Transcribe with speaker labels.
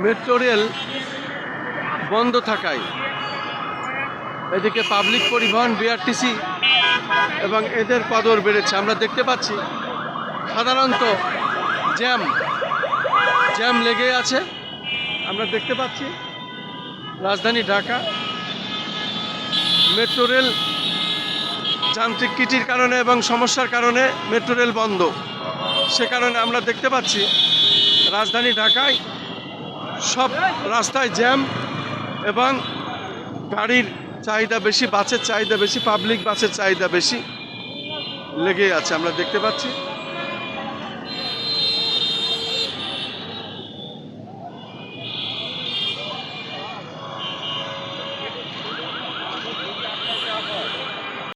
Speaker 1: Metro rail বন্ধ থাকায় এদিকে পাবলিক পরিবহন বিআরটিসি এবং এদের কদর বেড়েছে। আমরা দেখতে পাচ্ছি সাধারণত জ্যাম জ্যাম লেগে আছে। আমরা দেখতে পাচ্ছি রাজধানী ঢাকা মেট্রো রেল যান্ত্রিক কিটির কারণে এবং সমস্যার কারণে মেট্রো রেল বন্ধ। সে কারণে আমরা দেখতে পাচ্ছি রাজধানী ঢাকায় সব রাস্তায় জ্যাম এবং গাড়ির চাহিদা বেশি, বাসের চাহিদা বেশি পাবলিক বাসের চাহিদা বেশি লেগে আছে। আমরা দেখতে পাচ্ছি।